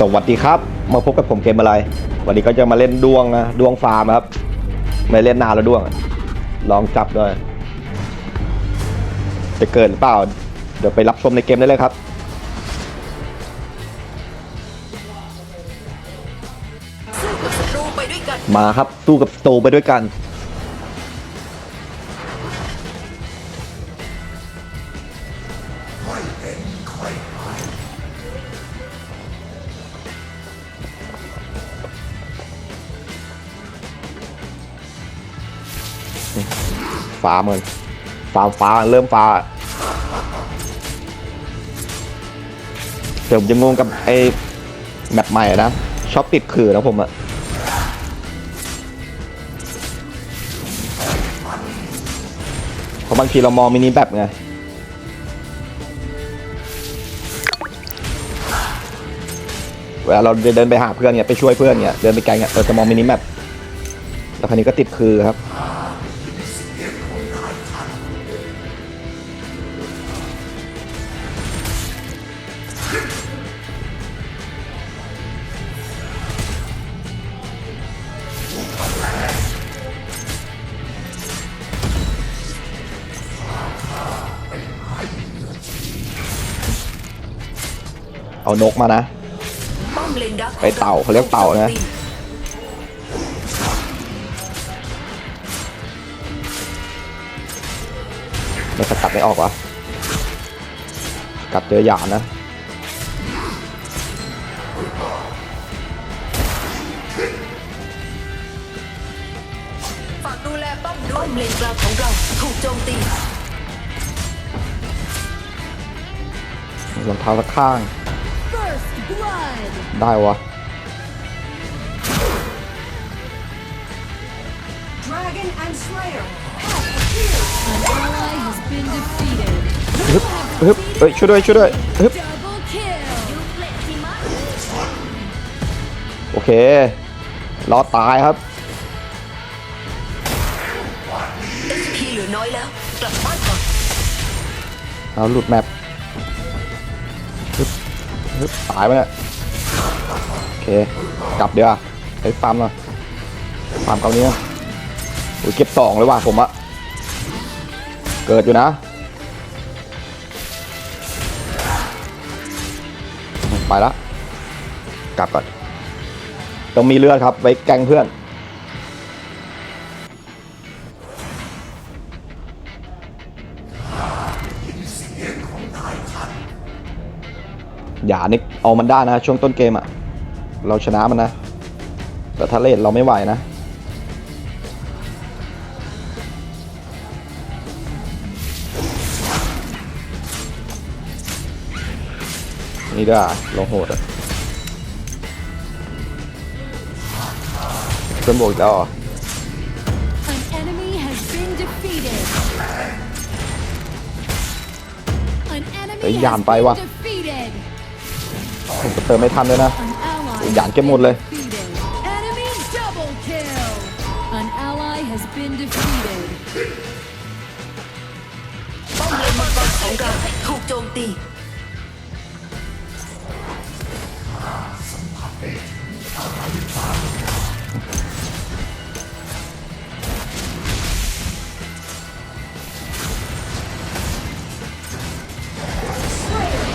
สวัสดีครับ มาพบกับผมเกมอะไร วันนี้ก็จะมาเล่นดวงนะดวงฟาร์มครับ ไม่เล่นนานแล้วดวง ลองจับด้วย จะเกิดหรือเปล่า เดี๋ยวไปรับชมในเกมได้เลยครับ มาครับสู้กับโตไปด้วยกัน ฟ้าเหมือนฟ้าฟ้าเริ่มฟ้าเดี๋ยวผมจะงงกับไอ้แมปใหม่นะชอบติดขื่อนะผมอะเพราะบางทีเรามองมินิแบบไงเวลาเราเดินไปหาเพื่อนเนี่ยไปช่วยเพื่อนเนี่ยเดินไปไกลเนี่ยเราจะมองมินิแมปแล้วคราวนี้ก็ติดคือครับ เอานกมานะ ไปเต่าเขาเรียกเต่านะมันสกัดไม่ออกวะกัดเจอหยาดนะฝากดูแลป้อมด้วยเลนกลางของเราถูกโจมตีรองเท้าสักข้าง ได้วะ Dragon and Slayer. An ally has been defeated. ฮึบฮึบเอ้ยช่วยด้วยช่วยด้วยฮึบ Double kill. โอเครอดตายครับ HP เหลือน้อยแล้วกลับบ้านก่อนเอาหลุดแมปฮึบฮึบ ตายไปเนี่ยโอเค กลับเดี๋ยวไปฟาร์มหน่อยฟาร์มเกานี้โอ้ยเก็บสองเลยว่ะผมอะเกิดอยู่นะ ไปละกลับก่อน ต้องมีเลือดครับไว้แกงเพื่อน อย่านิกเอามันได้นะช่วงต้นเกมอะเราชนะมันนะ แต่ถ้าเลดเราไม่ไหวนะนี่ด้วยลงโหดอะเพื่อนบวกอีกแล้วเหรอ An enemy has been defeated. An enemy Đấy, has dàn tay been quá. defeated. ผมจะเติมไม่ทันเลยนะ An ally Ôi, dàn has cái been một lên. defeated. Enemy double kill. An ally has been defeated. ป้อมเลนมังกรของเราถูกโจมตี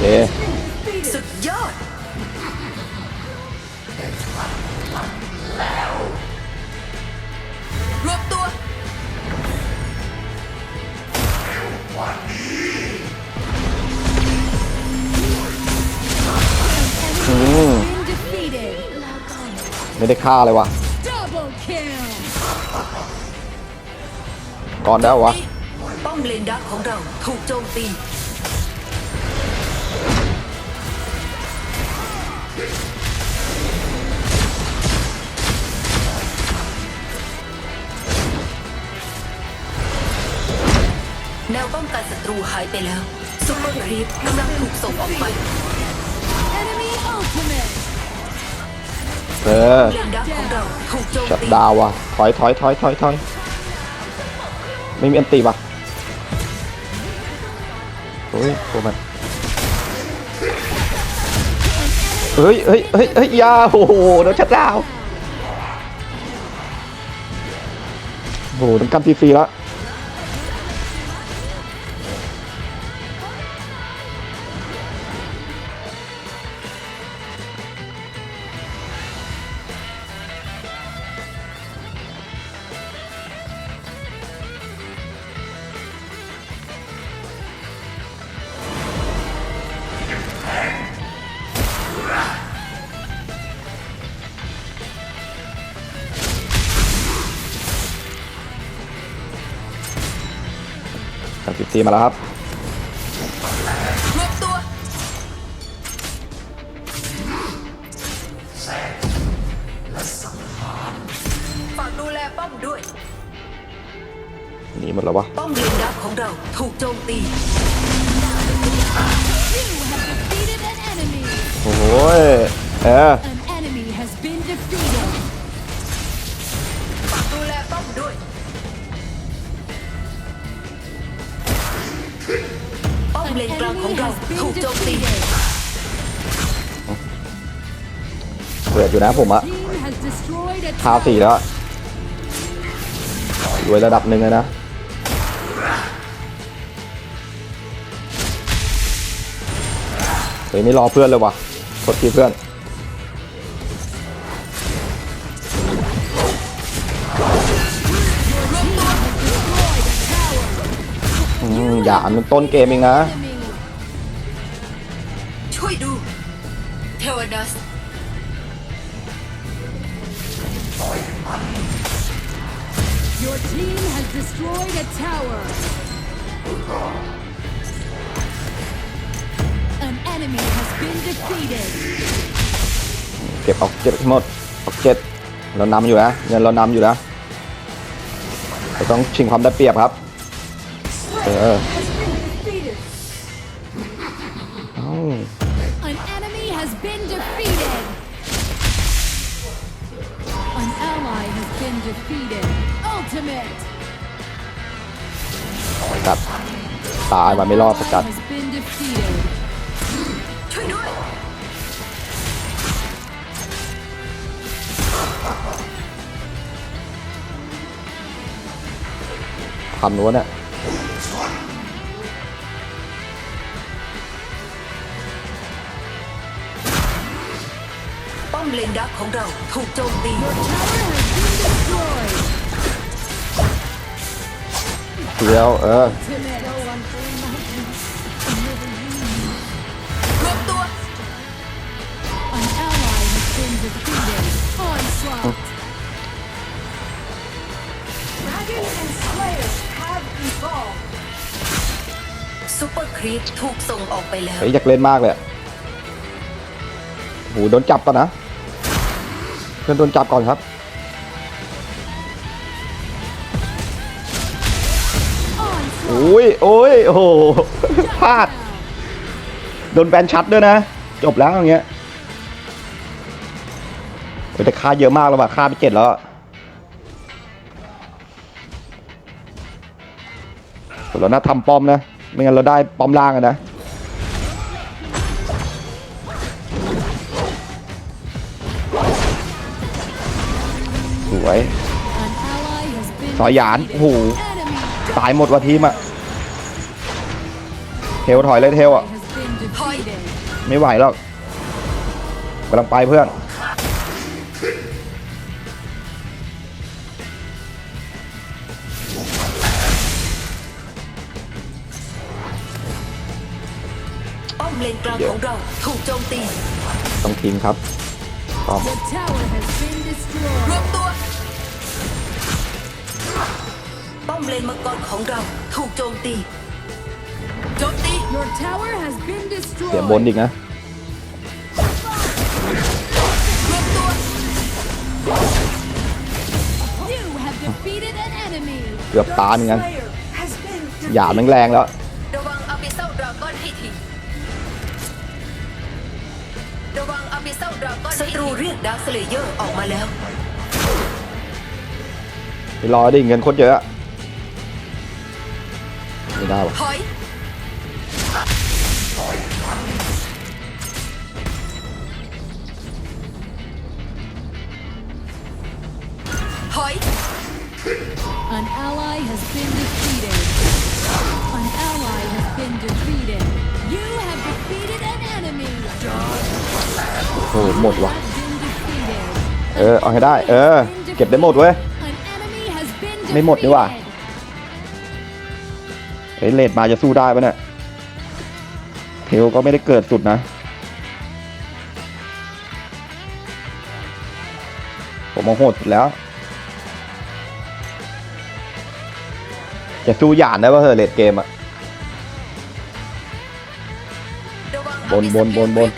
เอ๊ ไม่ได้ฆ่าเลยว่ะ Double kill. ก่อนได้วะป้อมเลนดักของเราถูกโจมตีแนวป้องกันศัตรูหายไปแล้วซุปเปอร์ครีปกำลังถูกส่งออกไป Enemy ultimate. เออเลนดักของเราถูกโจมชัดตีดาวว่ะถอยถอยถอยถอยถอยไม่มีอันตีว่ะโอ้ยตัวมันเฮ้ยเฮ้ยเฮ้ยเฮ้ยอยาโอ้โหโดนชัดดาวน์โอ้โหต้องกันฟรีๆแล้ว กันฟรีๆมาแล้วครับรวบตัวฝากดูแลป้อมด้วยหนีหมดแล้ววะป้อมเลนดักของเราถูกโจมตี Defeated an enemy. โอ้โหเออ ถูกโจมตีเปิดอยู่นะผมอะทาสีแล้วรวยระดับหนึ่งเลยนะเฮ้ยไม่รอเพื่อนเลยวะกดทีเพื่อนอืมอย่ามันต้นเกมเองนะ has been defeated. เก็บออกเจ็ดหมดออกเจ็ดเรานำอยู่นะเงินเรานำอยู่นะเราต้องชิงความได้เปรียบครับ เออเ been defeated. An ally has been defeated. Ultimate. กัดตายมาไม่รอดส Ally กัด has been defeated. ช่วยด้วยคำนู้นเนี่ยป้ มเลนดักของเราถูกโจมตี Tower has been destroyed. เดียวเออ Ultimate. รวบตัว An ally has been defeated. Onslaught. Dragon and Slayer have evolved. ซูเปอร์ครีปถูกส่งออกไปแล้ว เฮ้ยอยากเล่นมากเลยอะโหโดนจับก่อนนะเพื่อนโดนจับก่อนครับ โอ้ยโอ้ยโอ้โหพลาด โดนแบนชัดด้วยนะ จบแล้วอย่างเงี้ยแต่ค่าเยอะมากแล้วว่ะค่าไปเจ็ดแล้วเราน่าทำป้อมนะ ไม่งั้นเราได้ป้อมล่างอะนะ วย An ally has been สอยหยาน defeated. โอ้โห Enemy ตายหมดว่ะทีมอะเทลถอยเลยเทลอะ has been defeated. ไม่ไหวแล้วกำลังไปเพื่อนป้อมเลนกลางของเราถูกโจมตี ต้องทิ้งครับป้อม The tower has been ร destroyed. วบตัว ป้อมเลนมังกรของเราถูกโจมตี โจมตี Your tower has been เสียบน destroyed. อีกนะ รวบตัว You have defeated an enemy. เกือบตายเหมือนกัน Slayer has been หยาดแรงๆแล้ว ระวังอาบิเซลดราก้อนให้ทีระวังอาบิเซลดราก้อนศัตรูเรียกดาร์คสเลเยอร์ออกมาแล้ว ไปรอดิเงินโคตรเยอะอะ ไม่ได้วะถอยถอย An ally has been defeated. An ally has been defeated. You have defeated an enemy. โอ้โหหมดวะ Have been defeated. เออเอาให้ได้ เออ เก็บได้หมดเว้ย An enemy has been defeated. ไม่หมดดีกว่า เฮ้ยเลดมาจะสู้ได้ปะเนี่ยเทลก็ไม่ได้เกิดสุดนะผมมาโหดสุดแล้ว จะสู้หยานได้ป่ะเหอเลดเกมอะบนบนบนบน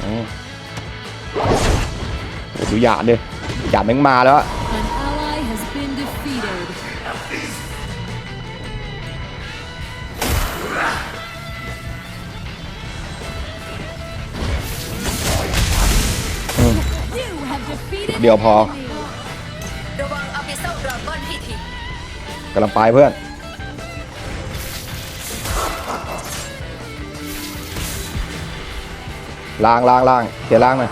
โอ้ดูหยาดเดิ หยาดแม่งมาแล้วอะ An ally has been defeated. อืม You have defeated เดี๋ยวพอ an enemy. ระวังอาบิเซลดราก้อนทีทีกำลังไปเพื่อนล่างล่างล่างเคลียร์ล่างหน่อย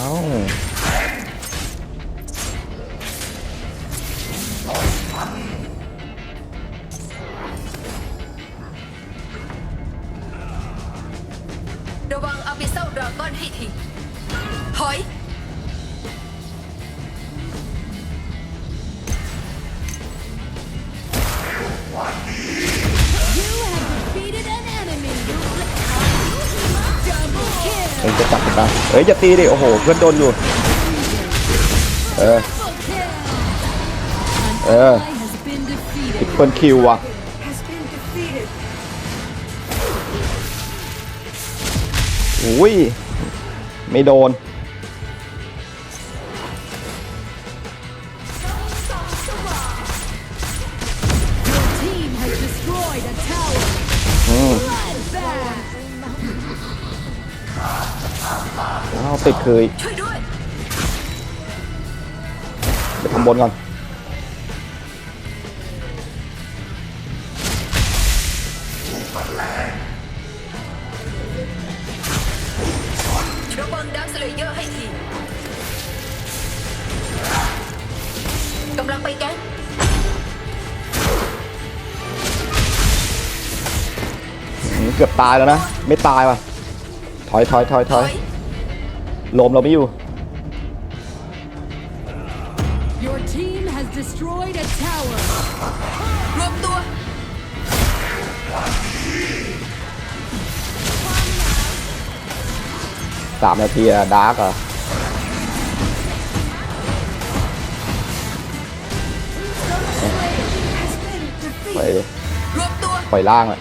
เเองจะจับมันไปเอ้ยจะตีดิ โอ้โห เพื่อนโดนอยู่ เออ เออติดเปิลคิวว่ะอุ้ย ไม่โดน ยช่วยด้วยไปทำบนก่อนระวังดักสเลเยอร์ให้ทีกำลังไปแก๊งอืมเกือบตายแล้วนะ ไม่ตายว่ะ ถอยถอยถอยถถออยย ลมเราไม่อยู่ Your team has destroyed a tower. รวมตัว สามนาทีอะดาร์กอะปล่อยรวมตัว ปล่อยล่างอะ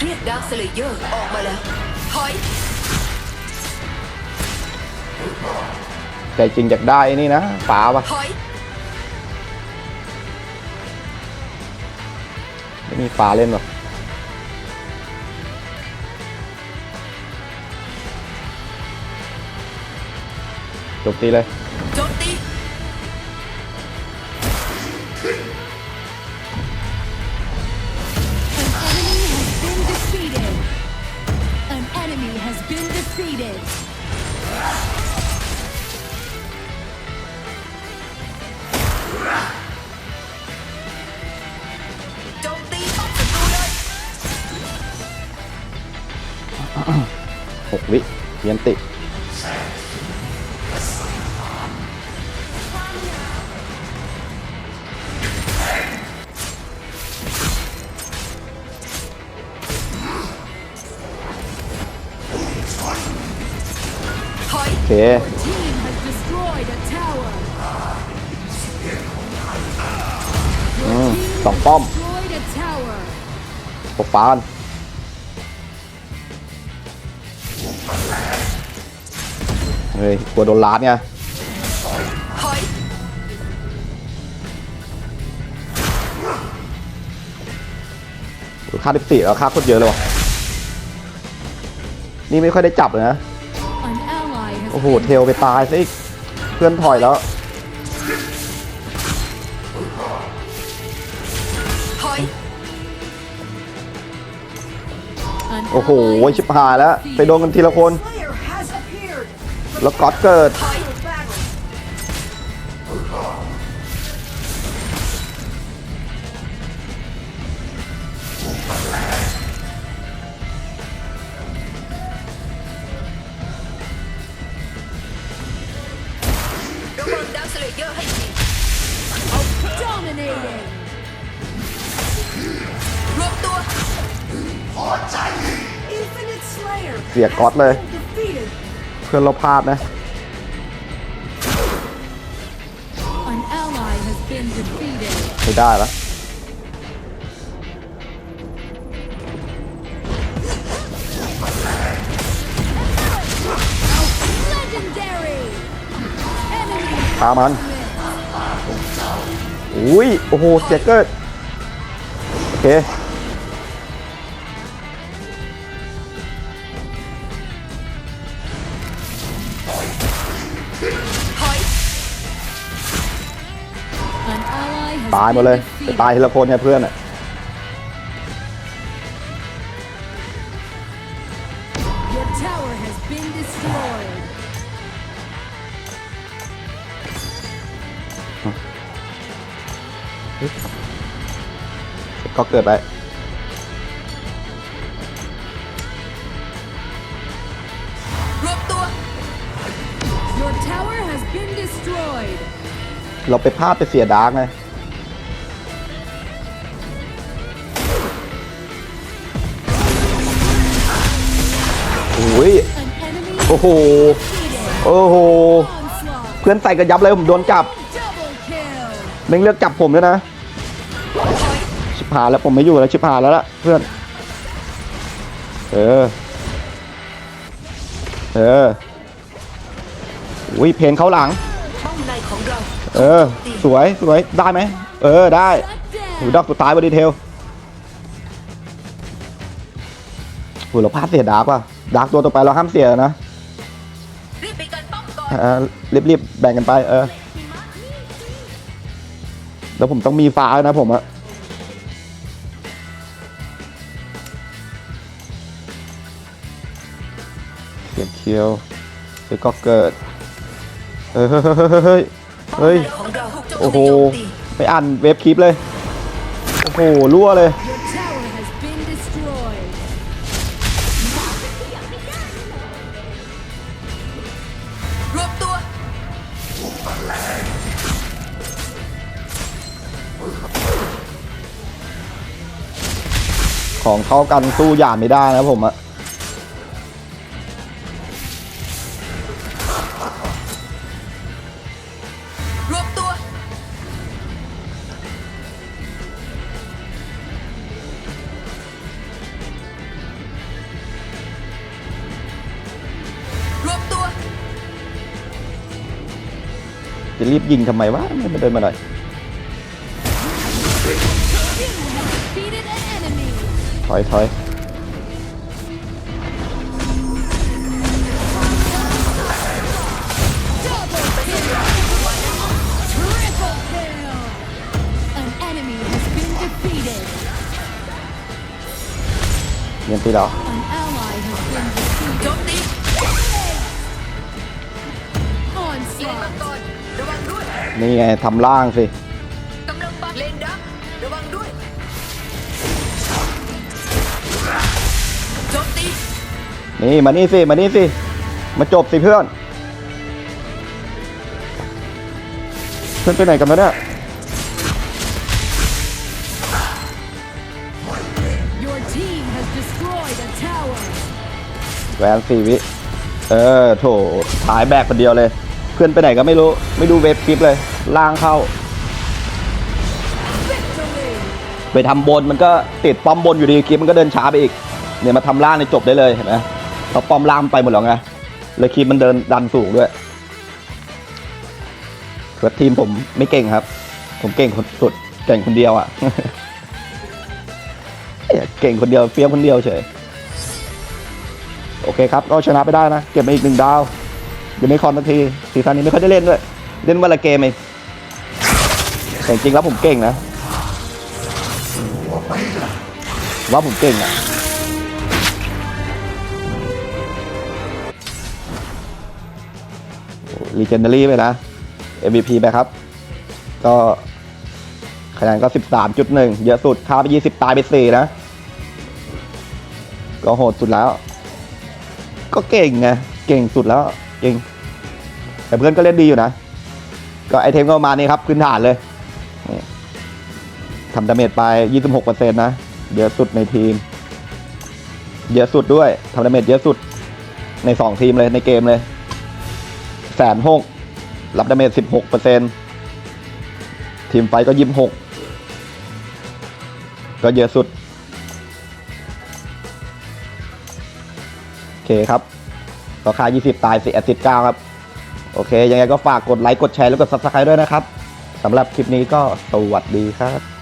เรียกดักสเลเยอร์ออกมาแล้วถอย ใจจริงอยากได้ไอ้นี่นะป๋าปะถอยไม่มีป๋าเล่นหรอกจบตีเลย วิเพียนติถอยโอเค Team has destroyed a tower. อืม Team สอง has ป้อม destroyed a tower. ปกฟ้ากั เฮ้ยกลัวโดนลาดไงถอยค่าดิบสี่แล้วค่าโคตรเยอะเลยว่ะนี่ไม่ค่อยได้จับเลยนะ An ally has โอ้โห been เทลไปตายซะอีก เพื่อนถอยแล้วถอย An โอ้โห ally ชิบหายแล้ว ไปโดนกันทีละคน Slayer has appeared. แล้วก๊อตเกิด Final battle. ระวังดาวสเลเยอร์ให้ดี dominating. รวมตัว Infinite Slayer เสียก๊อตเลย has been defeated. เพื่อนเราพลาดนะ An ally has been defeated. ไม่ได้แล้ว Legendary. Enemy ตามมัน อุ้ย โอ้โห เจ็กเกอร์ โอเค ตายหมด been เลยไป defeated. ตายทีละคนเนี่ยเพื่อนอะ Your tower has been destroyed. ก็เกิดไปรวมตัว Your tower has been destroyed. เราไปพลาดไปเสียดาร์กไงอุ้ ยโอ้โห โอ้โห เพื่อนใส่กระยับเลยผมโดนจับ Double kill. แม่งเลือกจับผมด้วยนะ ชิบหายแล้วผมไม่อยู่แล้วชิบหายแล้วล่ะเพื่อน เออ เอออุ้ยเพนเข้าหลัง เออ สวยสวยได้ไหม เออได้หูดอกสุดท้ายบอดีเทล หูเราพลาดเสียดาร์กว่ะดาร์กตัวต่อไปเราห้ามเสียนะรีบไปกันป้อมก่อนเออรีบๆแบ่งกันไปเออแล้วผมต้องมีฟ้านะผมอะเสียบเคียวเฮ้ยก็เกิดเฮ้ยเฮ้ยเฮ้ยเฮ้ยโอ้โหไม่อ่านเว็บคลิปเลย โอ้โหรั่วเลย ของเท่ากันสู้หยาดไม่ได้นะผมอะรวมตัว รวมตัว จะรีบยิงทำไมวะไม่มาเดินมาหน่อย been defeated. เรียนตีเรา An ally has been defeated. โจมตีเลนมัง Onslaught. กรระวังด้วย นี่ไงทำล่างสิ นี่มานี่สิมานี่สิ มาจบสิเพื่อน เพื่อนไปไหนกันมาเนี่ย Your team has destroyed a tower. แหวนสี่วิ เออโถถ่ายแบกคนเดียวเลย เพื่อนไปไหนก็ไม่รู้ ไม่ดูเว็บคลิปเลย ล่างเข้า Victory. ไปทำบนมันก็ติดป้อมบนอยู่ดีคลิปมันก็เดินช้าไปอีก เนี่ยมาทำล่างในจบได้เลยเห็นไหม เราป้อมล่างมันไปหมดแล้วไงเลยคลิปมันเดินดันสูงด้วยเพื่อทีมผมไม่เก่งครับ ผมเก่งคนสุดเก่งคนเดียวอะเก่งคนเดียวเฟี้ยมคนเดียวเฉยโอเคครับก็ชนะไปได้นะ เก็บมาอีกหนึ่งดาวอยู่ในคอนนาทีซีซั่นนี้ไม่ค่อยได้เล่นด้วย เล่นวันละเกมเองแต่จริงๆแล้วผมเก่งนะ ว่าผมเก่งอะ Legendary ไปนะ MVP ไปครับ ก็คะแนนก็ 13.1 เยอะสุดค่าไป 20 ตายไป 4 นะ ก็โหดสุดแล้ว ก็เก่งไง เก่งสุดแล้ว เก่ง แต่เพื่อนก็เล่นดีอยู่นะ ก็ไอเทมก็มานี้ครับ พื้นฐานเลย ทำดาเมจไป 26%นะ เยอะสุดในทีม เยอะสุดด้วย ทำดาเมจเยอะสุดใน 2 ทีมเลยในเกมเลย แสนหกรับดาเมจ16%ทีมไฟท์ก็26ก็เยอะสุด โอเคครับราคา 20 ตาย40 9ครับ โอเค ยังไงก็ฝากกดไลค์ กดแชร์ แล้วกด subscribe ด้วยนะครับ สำหรับคลิปนี้ก็สวัสดีครับ